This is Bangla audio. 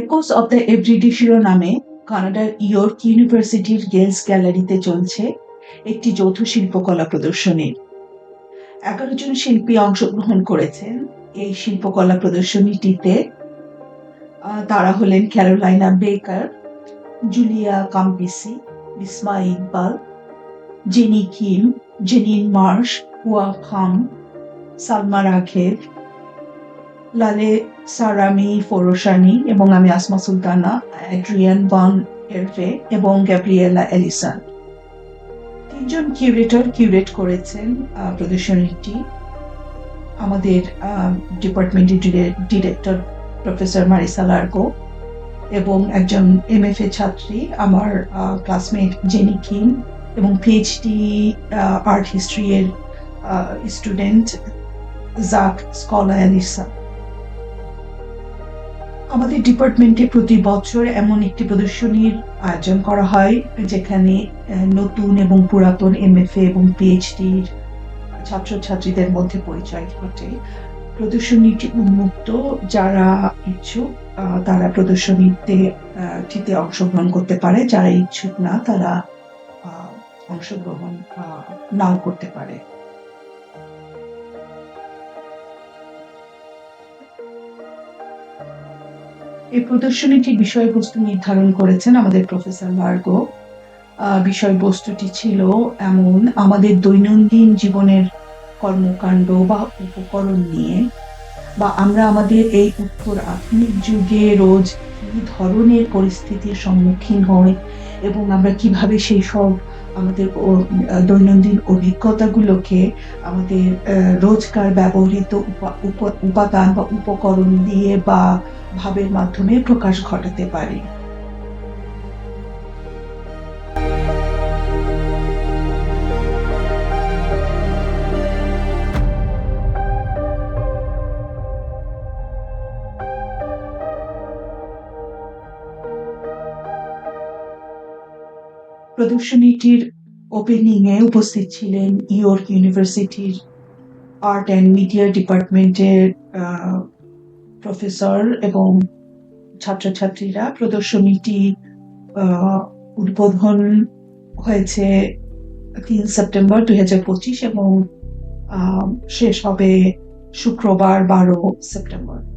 এপোস অব দ্য এভরিডে শিরোনামে কানাডার ইয়র্ক ইউনিভার্সিটির গেলস গ্যালারিতে চলছে একটি যৌথ শিল্পকলা প্রদর্শনী। এগারো জন শিল্পী অংশগ্রহণ করেছেন এই শিল্পকলা প্রদর্শনীটিতে। তারা হলেন Carolina Baker, Julia Campisi Bisma Iqbal, Jenny Kim, Janine Marsh, Hua Kham Salma রাখের Laleh Sarami, Foroshani এবং আমি আসমা সুলতানা, অ্যাড্রিয়ান বান এরফে এবং গ্যাব্রিয়েলা এলিসান তিনজন কিউরেটর কিউরেট করেছেন প্রদর্শনীটি। আমাদের ডিপার্টমেন্টের ডিরেক্টর প্রফেসর মারিসা লার্গো এবং একজন এমএফএ ছাত্রী, আমার ক্লাসমেট জেনি কিম এবং পিএইচডি আর্ট হিস্ট্রি এর স্টুডেন্ট জাক স্কলা অ্যালিসা আমাদের ডিপার্টমেন্টে প্রতি বছর এমন একটি প্রদর্শনীর আয়োজন করা হয়, যেখানে নতুন এবং পুরাতন এমএফএ এবং পিএইচডির ছাত্রছাত্রীদের মধ্যে পরিচয় ঘটে। প্রদর্শনীটি উন্মুক্ত, যারা ইচ্ছুক তারা প্রদর্শনীতে টিতে অংশগ্রহণ করতে পারে, যারা ইচ্ছুক না, তারা অংশগ্রহণ নাও করতে পারে। এই প্রদর্শনীটি বিষয়বস্তু নির্ধারণ করেছেন আমাদের প্রফেসর ভার্গো বিষয়বস্তুটি ছিল এমন আমাদের দৈনন্দিন জীবনের কর্মকাণ্ড বা উপকরণ নিয়ে বা আমরা আমাদের এই উত্তর আধুনিক যুগে রোজ কি ধরনের পরিস্থিতির সম্মুখীন হই এবং আমরা কীভাবে সেই সব আমাদের দৈনন্দিন অভিজ্ঞতাগুলোকে আমাদের রোজকার ব্যবহৃত উপা- উপ- উপাদান বা উপকরণ দিয়ে বা ভাবের মাধ্যমে প্রকাশ ঘটাতে পারি। প্রদর্শনীটির ওপেনিং এ উপস্থিত ছিলেন ইয়র্ক ইউনিভার্সিটির আর্ট অ্যান্ড মিডিয়া ডিপার্টমেন্টের প্রফেসর এবং ছাত্রছাত্রীরা প্রদর্শনীটি উদ্বোধন হয়েছে তিন সেপ্টেম্বর দুই হাজার পঁচিশ এবং শেষ হবে শুক্রবার বারো সেপ্টেম্বর।